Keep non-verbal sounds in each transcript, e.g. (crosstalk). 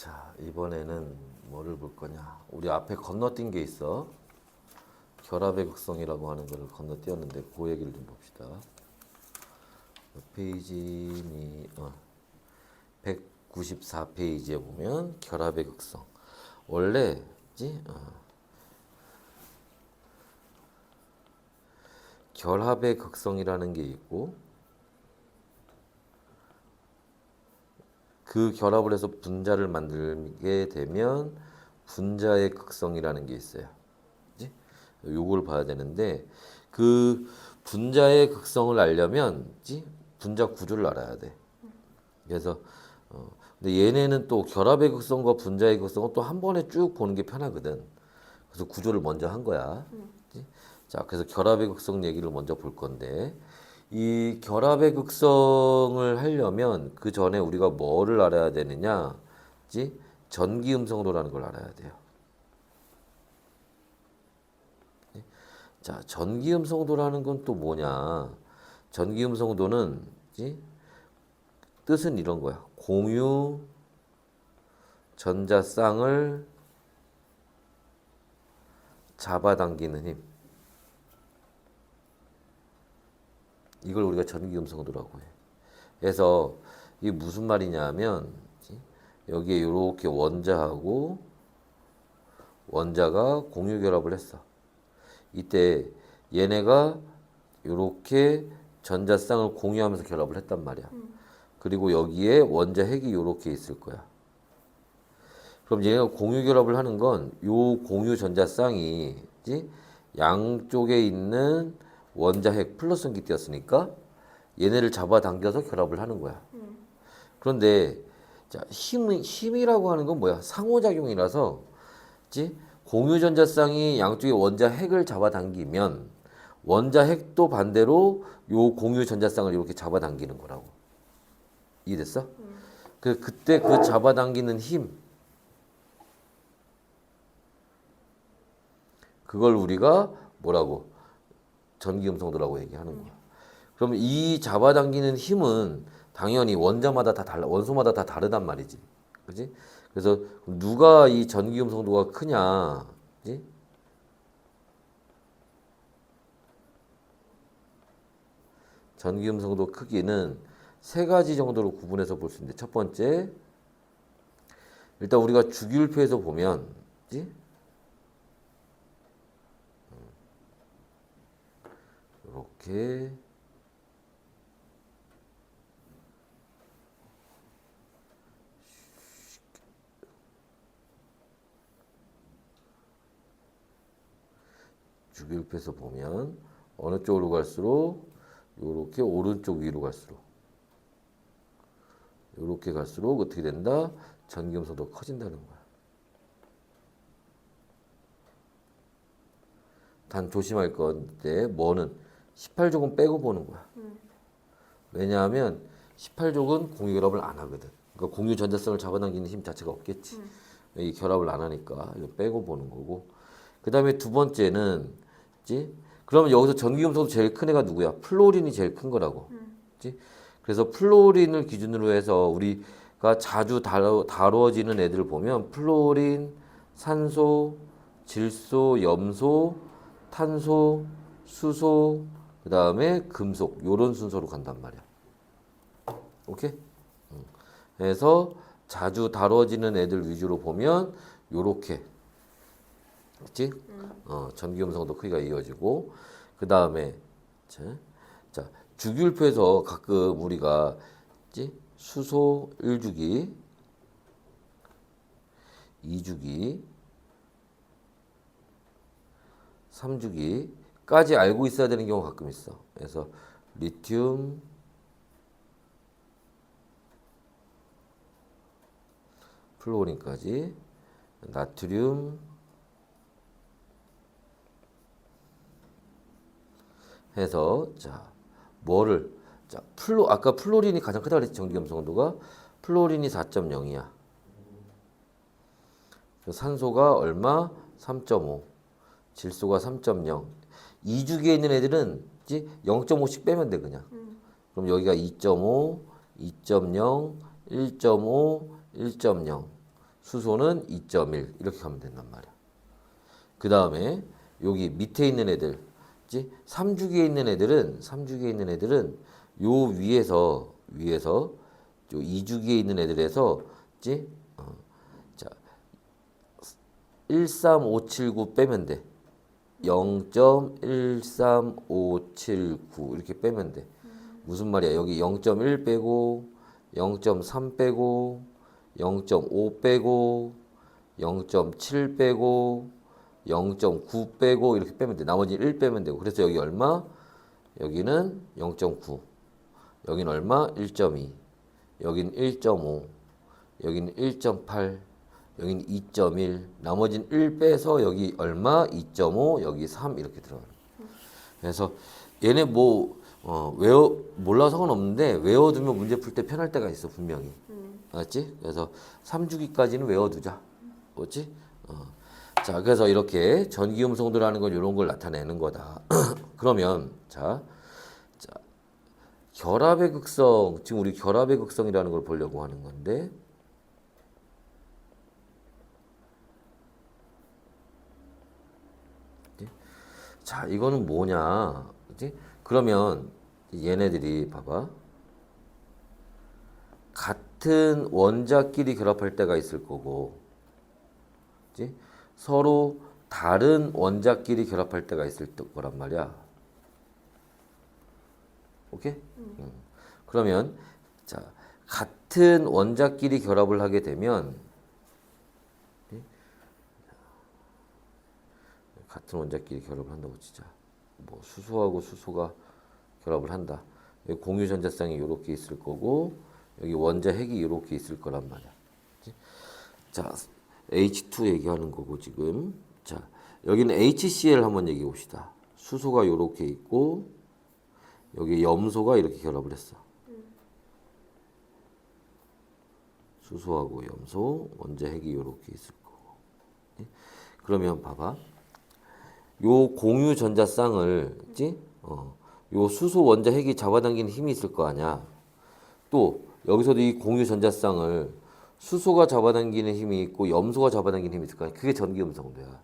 자, 이번에는 뭐를 볼 거냐? 우리 앞에 건너뛴 게 있어. 결합의 극성이라고 하는 거를 건너뛰었는데 그 얘기를 좀 봅시다. 몇 페이지니? 어. 194페이지에 보면 결합의 극성. 원래 지? 어. 결합의 극성이라는 게 있고 그 결합을 해서 분자를 만들게 되면 분자의 극성이라는 게 있어요. 그지? 요걸 봐야 되는데 그 분자의 극성을 알려면 지? 분자 구조를 알아야 돼. 그래서 어, 근데 얘네는 또 결합의 극성과 분자의 극성은 또 한 번에 쭉 보는 게 편하거든. 그래서 구조를 먼저 한 거야. 그지? 자, 그래서 결합의 극성 얘기를 먼저 볼 건데 이 결합의 극성을 하려면 그 전에 우리가 뭐를 알아야 되느냐? 지? 전기 음성도라는 걸 알아야 돼요. 네? 자, 전기 음성도라는 건 또 뭐냐? 전기 음성도는 지? 뜻은 이런 거야. 공유 전자쌍을 잡아당기는 힘. 이걸 우리가 전기 음성도라고 해. 그래서 이게 무슨 말이냐면 여기에 이렇게 원자하고 원자가 공유 결합을 했어. 이때 얘네가 이렇게 전자쌍을 공유하면서 결합을 했단 말이야. 그리고 여기에 원자 핵이 이렇게 있을 거야. 그럼 얘가 공유 결합을 하는 건 요 공유 전자쌍이 지? 양쪽에 있는 원자 핵 플러스기 띄었으니까 얘네를 잡아당겨서 결합을 하는 거야. 그런데 자, 힘 힘이라고 하는 건 뭐야? 상호작용이라서 지? 공유 전자쌍이 양쪽의 원자 핵을 잡아당기면 원자 핵도 반대로 요 공유 전자쌍을 이렇게 잡아당기는 거라고. 이해됐어? 그 그때 그 잡아당기는 힘 그걸 우리가 뭐라고 전기음성도라고 얘기하는 거야. 그러면 이 잡아당기는 힘은 당연히 원자마다 다 달라 원소마다 다 다르단 말이지. 그지? 그래서 누가 이 전기음성도가 크냐? 그지? 전기음성도 크기는 세 가지 정도로 구분해서 볼 수 있는데 첫 번째 일단 우리가 주기율표에서 보면 그지? 이렇게 주기율표에서 보면 어느 쪽으로 갈수록 이렇게 오른쪽 위로 갈수록 이렇게 갈수록 어떻게 된다? 전기음성도 커진다는 거야. 단 조심할 건데 뭐는 18족은 빼고 보는 거야. 왜냐하면 18족은 공유 결합을 안 하거든. 그러니까 공유 전자성을 잡아당기는 힘 자체가 없겠지. 이 결합을 안 하니까 이거 빼고 보는 거고. 그 다음에 두 번째는, 지? 그러면 여기서 전기음성도 제일 큰 애가 누구야? 플로린이 제일 큰 거라고. 지? 그래서 플로린을 기준으로 해서 우리가 자주 다루, 다루어지는 애들 보면 플로린, 산소, 질소, 염소, 탄소, 수소, 그 다음에 금속 요런 순서로 간단 말이야. 오케이? 응. 그래서 자주 다뤄지는 애들 위주로 보면 요렇게 그치? 어, 전기음성도 크기가 이어지고 그 다음에 자, 자 주기율표에서 가끔 우리가 그치? 수소 1주기 2주기 3주기 까지 알고 있어야 되는 경우가 가끔 있어. 그래서 리튬, 플로린까지, 나트륨, 해서 자 뭐를 자 플로 아까 플로린이 가장 크다 그랬지 전기염성도가 플로린이 4.0이야. 산소가 얼마? 3.5. 질소가 3.0. 2주기에 있는 애들은 0.5씩 빼면 돼 그냥. 그럼 여기가 2.5, 2.0, 1.5, 1.0. 수소는 2.1 이렇게 가면 된단 말이야. 그 다음에 여기 밑에 있는 애들, 지 3주기에 있는 애들은 3주기에 있는 애들은 요 위에서 위에서 요 2주기에 있는 애들에서 지 어, 자 13579 빼면 돼. 0.13579 이렇게 빼면 돼. 무슨 말이야? 여기 0.1 빼고 0.3 빼고 0.5 빼고 0.7 빼고 0.9 빼고 이렇게 빼면 돼. 나머지 1 빼면 되고. 그래서 여기 얼마? 여기는 0.9. 여기는 얼마? 1.2. 여기는 1.5. 여기는 1.8. 여기는 2.1. 나머지는 1 빼서 여기 얼마? 2.5. 여기 3 이렇게 들어가는 거예요. 그래서 얘네 뭐 어, 외워 몰라서 상관없는데 외워두면 문제 풀 때 편할 때가 있어 분명히. 알았지? 그래서 3주기까지는 외워두자. 뭐지? 어. 자, 그래서 이렇게 전기음성도라는 건 이런 걸 나타내는 거다. (clears throat) 그러면 자, 자, 결합의 극성 지금 우리 결합의 극성이라는 걸 보려고 하는 건데. 자, 이거는 뭐냐? 그지? 그러면 얘네들이 봐봐. 같은 원자끼리 결합할 때가 있을 거고, 그지? 서로 다른 원자끼리 결합할 때가 있을 거란 말이야. 오케이? 음. 그러면 자 같은 원자끼리 결합을 하게 되면 네? 같은 원자끼리 결합을 한다고 치자. 뭐 수소하고 수소가 결합을 한다. 여기 공유 전자쌍이 이렇게 있을 거고 여기 원자 핵이 이렇게 있을 거란 말이야. 그치? 자 H2 얘기하는 거고 지금 자 여기는 HCl 한번 얘기해 봅시다. 수소가 이렇게 있고 여기 염소가 이렇게 결합을 했어. 수소하고 염소 원자 핵이 이렇게 있을 거고. 네? 그러면 봐봐. 요 공유 전자쌍을 있지? 어. 요 수소 원자 핵이 잡아당기는 힘이 있을 거 아니야. 또 여기서도 이 공유 전자쌍을 수소가 잡아당기는 힘이 있고 염소가 잡아당기는 힘이 있을 거야. 그게 전기 음성도야.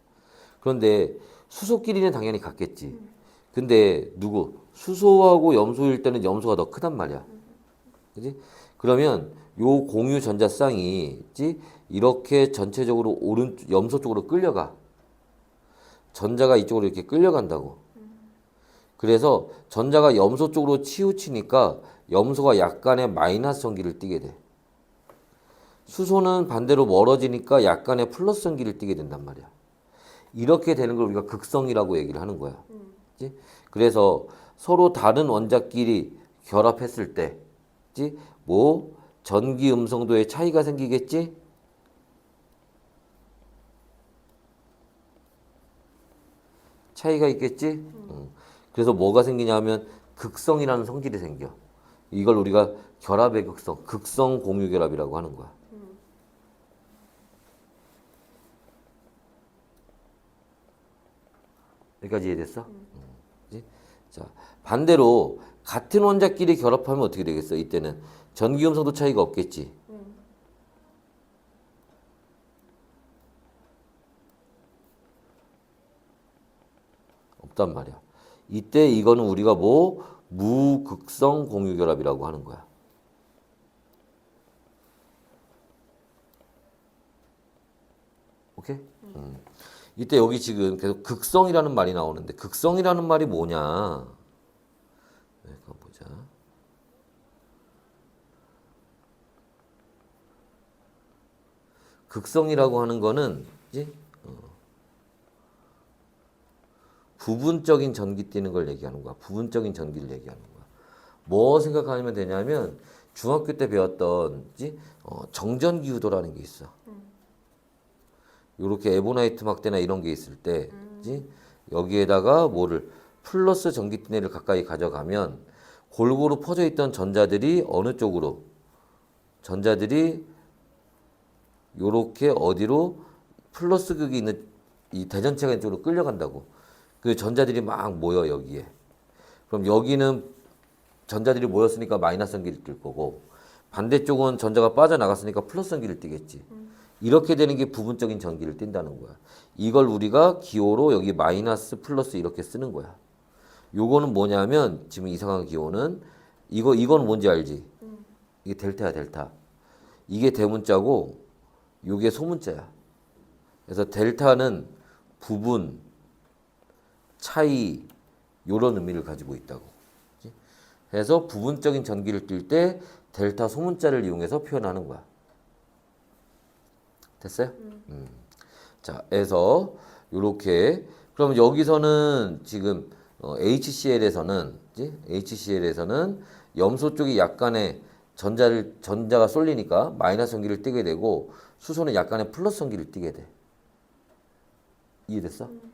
그런데 수소끼리는 당연히 같겠지. 근데 누구? 수소하고 염소일 때는 염소가 더 크단 말이야. 그지? 그러면 요 공유 전자쌍이 있지? 이렇게 전체적으로 오른 염소 쪽으로 끌려가. 전자가 이쪽으로 이렇게 끌려간다고. 그래서 전자가 염소 쪽으로 치우치니까 염소가 약간의 마이너스 전기를 띠게 돼. 수소는 반대로 멀어지니까 약간의 플러스 전기를 띠게 된단 말이야. 이렇게 되는 걸 우리가 극성이라고 얘기를 하는 거야. 그치? 그래서 서로 다른 원자끼리 결합했을 때, 그치? 뭐 전기 음성도의 차이가 생기겠지? 차이가 있겠지? 응. 그래서 뭐가 생기냐면 극성이라는 성질이 생겨. 이걸 우리가 결합의 극성, 극성 공유 결합이라고 하는 거야. 여기까지 이해됐어? 음. 그치? 자, 반대로 같은 원자끼리 결합하면 어떻게 되겠어? 이때는 전기 음성도 차이가 없겠지. 없단 말이야. 이때 이거는 우리가 뭐 무극성 공유 결합이라고 하는 거야. 오케이? 음. 이때 여기 지금 계속 극성이라는 말이 나오는데 극성이라는 말이 뭐냐? 네, 그거 보자. 극성이라고 하는 거는 이제 어, 부분적인 전기 띠는 걸 얘기하는 거야. 부분적인 전기를 얘기하는 거야. 뭐 생각하면 되냐면 중학교 때 배웠던 어, 정전기 유도라는 게 있어. 요렇게 에보나이트 막대나 이런 게 있을 때 그지? 여기에다가 뭐를 플러스 전기띠네를 가까이 가져가면 골고루 퍼져 있던 전자들이 어느 쪽으로 전자들이 요렇게 어디로 플러스 극이 있는 이 대전체가 있는 쪽으로 끌려간다고 그 전자들이 막 모여 여기에 그럼 여기는 전자들이 모였으니까 마이너스 전기를 띨 거고 반대쪽은 전자가 빠져나갔으니까 플러스 전기를 띠겠지 이렇게 되는 게 부분적인 전기를 띈다는 거야. 이걸 우리가 기호로 여기 마이너스 플러스 이렇게 쓰는 거야. 요거는 뭐냐면 지금 이상한 기호는 이거 이거는 뭔지 알지? 이게 델타야 델타. 이게 대문자고 요게 소문자야. 그래서 델타는 부분, 차이 요런 의미를 가지고 있다고. 그래서 부분적인 전기를 띌때 델타 소문자를 이용해서 표현하는 거야. 됐어요? 음. 자, 그래서 요렇게 그럼 여기서는 지금 어, HCl에서는 HCl에서는 염소 쪽이 약간의 전자를 전자가 쏠리니까 마이너스 전기를 띠게 되고 수소는 약간의 플러스 전기를 띠게 돼. 이해됐어? 음.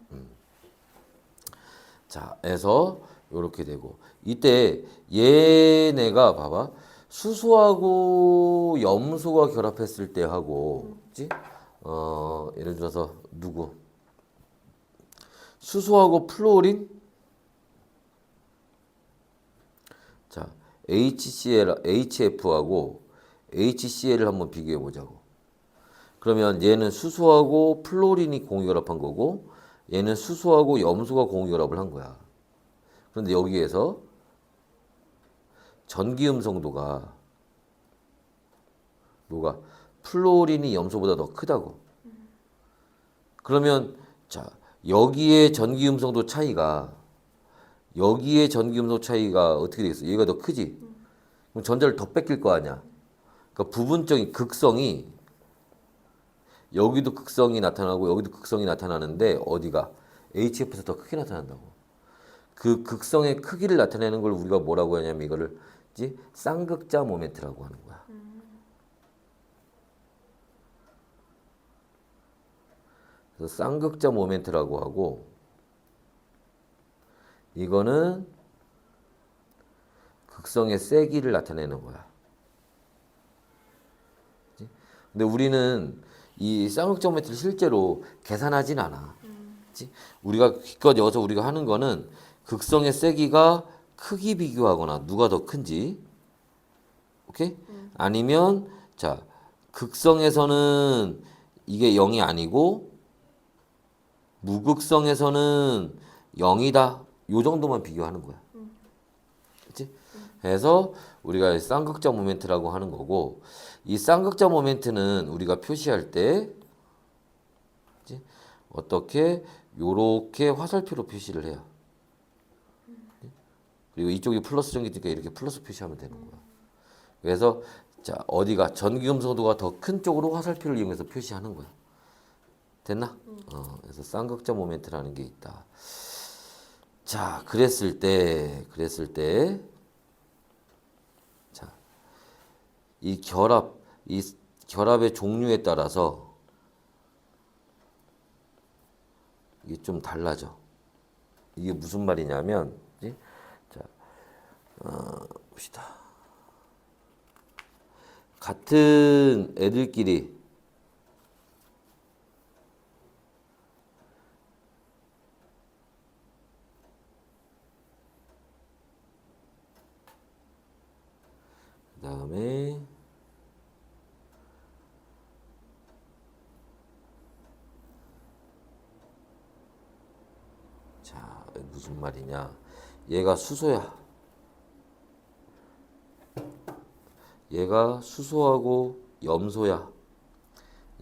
자, 해서 요렇게 되고 이때 얘네가 봐봐 수소하고 염소가 결합했을 때 하고, 그지? 어 예를 들어서 누구? 수소하고 플로린? 자, HCl, HF하고 HCl을 한번 비교해 보자고. 그러면 얘는 수소하고 플로린이 공유결합한 거고 얘는 수소하고 염소가 공유결합을 한 거야. 그런데 여기에서 전기 음성도가 뭐가 플로린이 염소보다 더 크다고. 그러면 자 여기에 전기 음성도 차이가 여기에 전기 음성 차이가 어떻게 되겠어? 얘가 더 크지. 그럼 전자를 더 뺏길 거 아니야. 그러니까 부분적인 극성이 여기도 극성이 나타나고 여기도 극성이 나타나는데 어디가 HF에서 더 크게 나타난다고. 그 극성의 크기를 나타내는 걸 우리가 뭐라고 하냐면 이거를 이제 쌍극자 모멘트라고 하는 거야. 그래서 쌍극자 모멘트라고 하고 이거는 극성의 세기를 나타내는 거야. 근데 우리는 이 모멘트를 실제로 계산하진 않아. 그치? 우리가 기껏 여기서 우리가 하는 거는 극성의 세기가 크기 비교하거나 누가 더 큰지 오케이? 아니면 자 극성에서는 이게 0이 아니고 무극성에서는 0이다. 요 정도만 비교하는 거야. 그치? 그래서 우리가 쌍극자 모멘트라고 하는 거고 이 쌍극자 모멘트는 우리가 표시할 때? 어떻게 요렇게 화살표로 표시를 해요. 그리고 이쪽이 플러스 전기니까 이렇게 플러스 표시하면 되는 거야. 그래서 자 어디가 전기 음성도가 더 큰 쪽으로 화살표를 이용해서 표시하는 거야. 됐나? 어, 그래서 쌍극자 모멘트라는 게 있다. 자, 그랬을 때, 그랬을 때, 자, 이 결합, 이 결합의 종류에 따라서 이게 좀 달라져. 이게 무슨 말이냐면? 자, 어, 봅시다. 같은 애들끼리 그 다음에 자 무슨 말이냐. 얘가 수소야. 얘가 수소하고 염소야.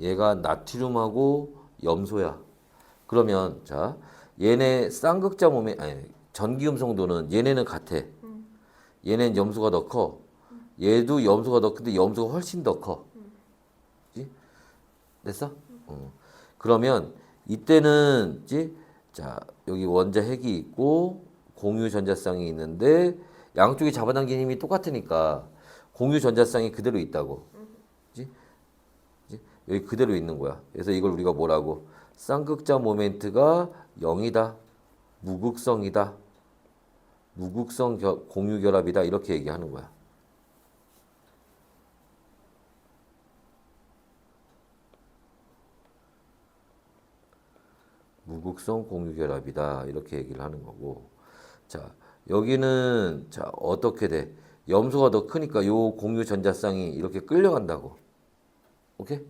얘가 나트륨하고 염소야. 그러면 자 얘네 쌍극자 몸에 아니 전기 음성도는 얘네는 같아. 얘는 염소가 더 커. 얘도 염소가 더 큰데 염소가 훨씬 더 커. 됐어? 어. 그러면 이때는 지 자, 여기 원자 핵이 있고 공유 전자쌍이 있는데 양쪽이 잡아당기는 힘이 똑같으니까 공유 전자쌍이 그대로 있다고. 그지? 그지? 여기 그대로 있는 거야. 그래서 이걸 우리가 뭐라고? 쌍극자 모멘트가 0이다. 무극성이다. 무극성 겨- 공유 결합이다. 이렇게 얘기하는 거야. 무극성 공유결합이다 이렇게 얘기를 하는 거고 자 여기는 자 어떻게 돼 염소가 더 크니까 요 공유 전자쌍이 이렇게 끌려간다고 오케이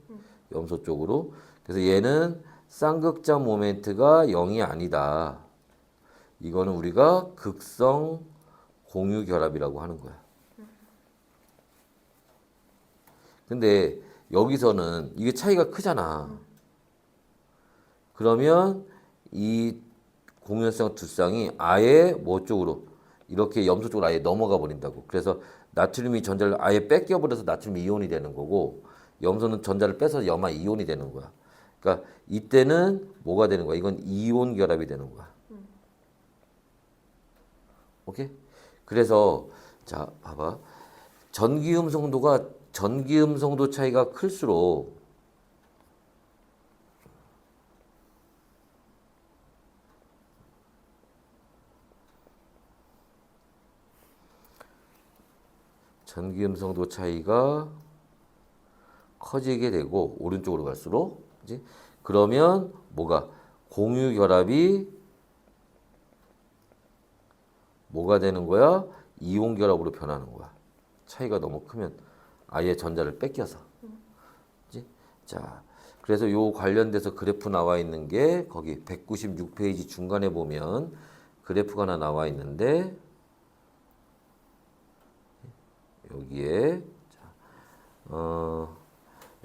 염소 쪽으로. 그래서 얘는 쌍극자 모멘트가 0이 아니다. 이거는 우리가 극성 공유 결합이라고 하는 거야. 근데 여기서는 이게 차이가 크잖아. 그러면 이 공유성 두 쌍이 아예 뭐 쪽으로 이렇게 염소 쪽으로 아예 넘어가 버린다고. 그래서 나트륨이 전자를 아예 뺏겨 버려서 나트륨 이온이 되는 거고 염소는 전자를 뺏어서 염화 이온이 되는 거야. 그러니까 이때는 뭐가 되는 거야? 이건 이온 결합이 되는 거야. 오케이? 그래서 자 봐봐 전기음 성도가 전기음 성도 차이가 클수록 전기음 성도 차이가 커지게 되고 오른쪽으로 갈수록 그지? 그러면 뭐가 공유 결합이 뭐가 되는 거야? 이온 결합으로 변하는 거야. 차이가 너무 크면 아예 전자를 뺏겨서. 그지? 자, 그래서 요 관련돼서 그래프 나와 있는 게 거기 196페이지 중간에 보면 그래프가 하나 나와 있는데 여기에 자, 어,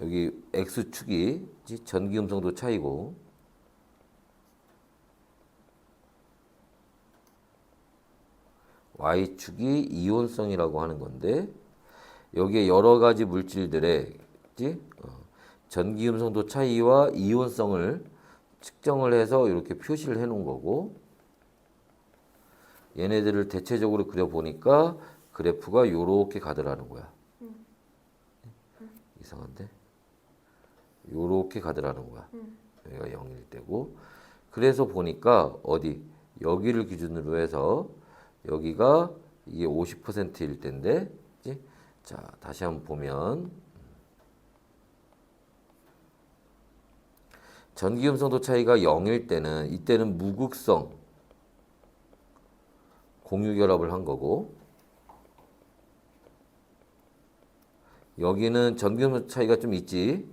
여기 x축이 전기 음성도 차이고 y축이 이온성이라고 하는 건데 여기에 여러 가지 물질들의? 어, 전기 음성도 차이와 이온성을 측정을 해서 이렇게 표시를 해 놓은 거고 얘네들을 대체적으로 그려 보니까 그래프가 요렇게 가더라는 거야. 이상한데? 요렇게 가더라는 거야. 여기가 0일 때고. 그래서 보니까 어디 여기를 기준으로 해서 여기가 이게 50%일 텐데. 그지? 자, 다시 한번 보면 전기 음성도 차이가 0일 때는 이때는 무극성 공유 결합을 한 거고 여기는 전기음성 차이가 좀 있지.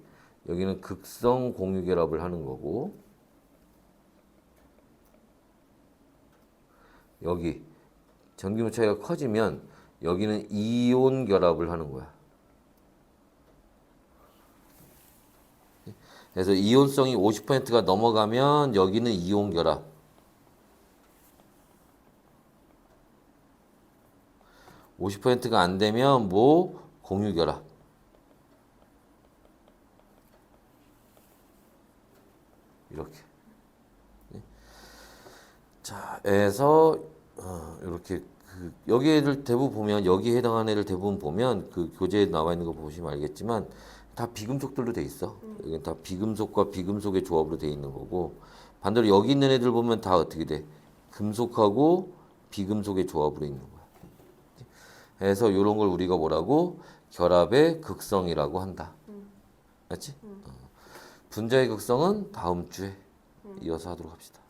여기는 극성 공유 결합을 하는 거고 여기 전기음 차이가 커지면 여기는 이온 결합을 하는 거야. 그래서 이온성이 50%가 넘어가면 여기는 이온 결합. (50%가) 안 되면 뭐 공유 결합. 이렇게. 네. 자, 해서 어, 이렇게 그 여기 애들 대부분 보면 여기에 해당하는 애들 대부분 보면 그 교재에 나와 있는 거 보시면 알겠지만 다 비금속들로 돼 있어. 이건 다 비금속과 비금속의 조합으로 돼 있는 거고 반대로 여기 있는 애들 보면 다 어떻게 돼? 금속하고 비금속의 조합으로 있는 거야. 그래서 이런 걸 우리가 뭐라고 결합의 극성이라고 한다. 맞지? 어. 분자의 극성은 다음 주에 이어서 하도록 합시다.